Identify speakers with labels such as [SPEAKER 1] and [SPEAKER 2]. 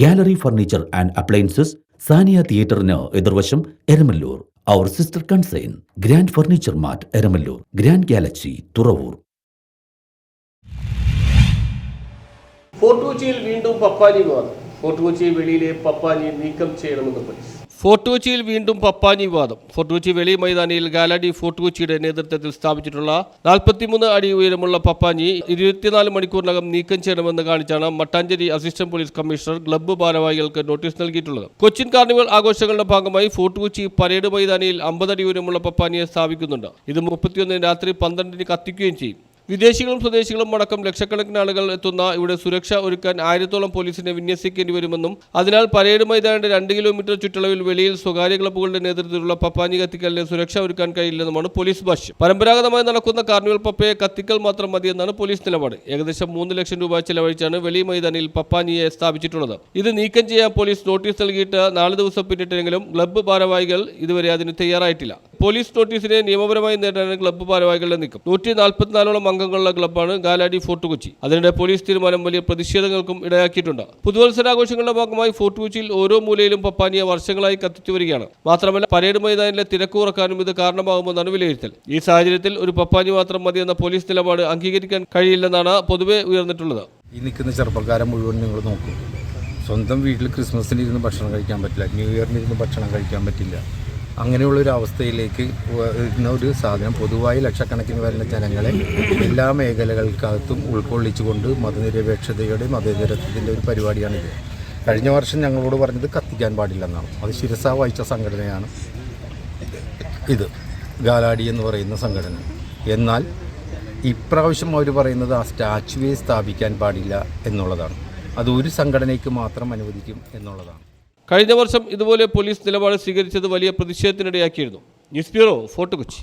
[SPEAKER 1] Gallery furniture and appliances Saniya തിയേറ്ററിന് എതിർവശം എരമല്ലൂർ. അവർ sister concern grand furniture mart Eramalloor. Grand galaxy Thuravoor.
[SPEAKER 2] Fort കൊച്ചിയിൽ വീണ്ടും പപ്പാനി വിവാദം. Fort Kochi വെളിയിലെ പപ്പാനി നീക്കം ചെയ്യണമെന്ന് പോലീസ് ഫോർട്ട് കൊച്ചിയിൽ വീണ്ടും പപ്പാഞ്ഞി വിവാദം. ഫോർട്ട് കൊച്ചി വെളി മൈതാനിയിൽ ഗാലാഡി ഫോർട്ട് കൊച്ചിയുടെ നേതൃത്വത്തിൽ സ്ഥാപിച്ചിട്ടുള്ള നാൽപ്പത്തിമൂന്ന് അടി ഉയരമുള്ള പപ്പാഞ്ഞി ഇരുപത്തിനാല് മണിക്കൂറിനകം നീക്കം ചെയ്യണമെന്ന് കാണിച്ചാണ് Mattancherry assistant police commissioner club ഭാരവാഹികൾക്ക് notice നൽകിയിട്ടുള്ളത്. കൊച്ചിൻ കാർണിവൽ ആഘോഷങ്ങളുടെ ഭാഗമായി ഫോർട്ട് കൊച്ചി പരേഡ് മൈതാനിയിൽ അമ്പത് അടി ഉയരമുള്ള പപ്പാനിയെ സ്ഥാപിക്കുന്നുണ്ട്. ഇത് മുപ്പത്തിയൊന്നിന് രാത്രി പന്ത്രണ്ടിന് കത്തിക്കുകയും ചെയ്യും. വിദേശികളും സ്വദേശികളും അടക്കം ലക്ഷക്കണക്കിന് ആളുകൾ എത്തുന്ന ഇവിടെ സുരക്ഷ ഒരുക്കാൻ ആയിരത്തോളം പോലീസിനെ വിന്യസിക്കേണ്ടി വരുമെന്നും അതിനാൽ പരേഡ് മൈതാനിന്റെ രണ്ട് കിലോമീറ്റർ ചുറ്റളവിൽ വെളിയിൽ സ്വകാര്യ ക്ലബ്ബുകളുടെ നേതൃത്വത്തിലുള്ള പപ്പാനി കത്തിക്കലിന് സുരക്ഷ ഒരുക്കാൻ കഴിയില്ലെന്നുമാണ് പോലീസ് ഭാഷ്യം. പരമ്പരാഗതമായി നടക്കുന്ന കാർണിവൽ പപ്പയെ കത്തിക്കൽ മാത്രം മതിയെന്നാണ് പോലീസ് നിലപാട്. ഏകദേശം മൂന്ന് ലക്ഷം രൂപ ചെലവഴിച്ചാണ് വെളി മൈതാനിയിൽ പപ്പാനിയെ സ്ഥാപിച്ചിട്ടുള്ളത്. ഇത് നീക്കം ചെയ്യാൻ പോലീസ് നോട്ടീസ് നൽകിയിട്ട് നാല് ദിവസം പിന്നിട്ടെങ്കിലും ക്ലബ്ബ് ഭാരവാഹികൾ ഇതുവരെ അതിന് തയ്യാറായിട്ടില്ല. പോലീസ് നോട്ടീസിനെ നിയമപരമായി നേരിടാനാണ് ക്ലബ്ബ് ഭാരവാഹികളുടെ നീക്കം. നൂറ്റി നാൽപ്പത്തിനാലോളം അംഗങ്ങളുള്ള ക്ലബ്ബാണ് ഗാലാഡി ഫോർട്ട് കൊച്ചി അതിനിടെ പോലീസ് തീരുമാനം വലിയ പ്രതിഷേധങ്ങൾക്കും ഇടയാക്കിയിട്ടുണ്ട്. പുതുവത്സരാഘോഷങ്ങളുടെ ഭാഗമായി ഫോർട്ട് കൊച്ചിയിൽ ഓരോ മൂലയിലും പപ്പാനിയ വർഷങ്ങളായി കത്തിച്ചു വരികയാണ്. മാത്രമല്ല പരേഡ് മൈതാനിലെ തിരക്ക് കുറക്കാനും ഇത് കാരണമാകുമെന്നാണ് വിലയിരുത്തൽ. ഈ സാഹചര്യത്തിൽ ഒരു പപ്പാനി മാത്രം മതിയെന്ന പോലീസ് നിലപാട് അംഗീകരിക്കാൻ കഴിയില്ലെന്നാണ് പൊതുവെ ഉയർന്നിട്ടുള്ളത്.
[SPEAKER 3] ഈ നിൽക്കുന്ന ചെറുപ്പക്കാരെ മുഴുവൻ നിങ്ങൾ നോക്കും. സ്വന്തം വീട്ടിൽ ക്രിസ്മസിന് ഇരുന്ന് ഭക്ഷണം കഴിക്കാൻ പറ്റില്ല ന്യൂ ഇയറിന് ഇരുന്ന് ഭക്ഷണം കഴിക്കാൻ പറ്റില്ല. അങ്ങനെയുള്ള ഒരു അവസ്ഥയിലേക്ക് വരുന്ന ഒരു സാധനം പൊതുവായി ലക്ഷക്കണക്കിന് വരുന്ന ജനങ്ങളെ എല്ലാ മേഖലകൾക്കകത്തും ഉൾക്കൊള്ളിച്ചുകൊണ്ട് മതനിരപേക്ഷതയുടെ മതേതരത്വത്തിന്റെ ഒരു പരിപാടിയാണിത്. കഴിഞ്ഞ വർഷം ഞങ്ങളോട് പറഞ്ഞത് കത്തിക്കാൻ പാടില്ലെന്നാണ്. അത് ശിരസ വായിച്ച സംഘടനയാണ് ഇത്. ഗാലാടി എന്ന് പറയുന്ന സംഘടന. എന്നാൽ ഇപ്രാവശ്യം അവർ പറയുന്നത് ആ സ്റ്റാച്യുവേ സ്ഥാപിക്കാൻ പാടില്ല എന്നുള്ളതാണ്. അത് ഒരു സംഘടനയ്ക്ക് മാത്രം അനുവദിക്കും എന്നുള്ളതാണ്.
[SPEAKER 2] കഴിഞ്ഞ വർഷം ഇതുപോലെ പോലീസ് നിലപാട് സ്വീകരിച്ചത് വലിയ പ്രതിഷേധത്തിനിടയാക്കിയിരുന്നു. News bureau fort Kochi.